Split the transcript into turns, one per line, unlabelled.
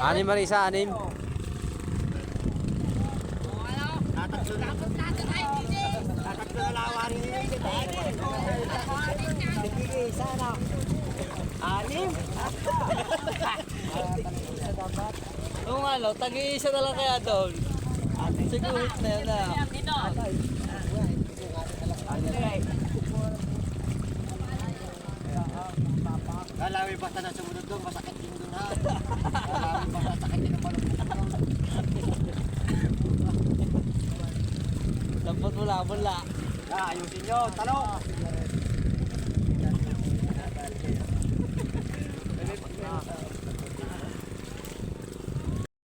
Anim Marisa, anim.
Anim? Oo nga, no, tagi-isa na lang kaya doon. Siguhit na yun na. Kalawi basta na sumunod doon, masakit Dapat wala, wala. Ah, ayusin nyo, talong.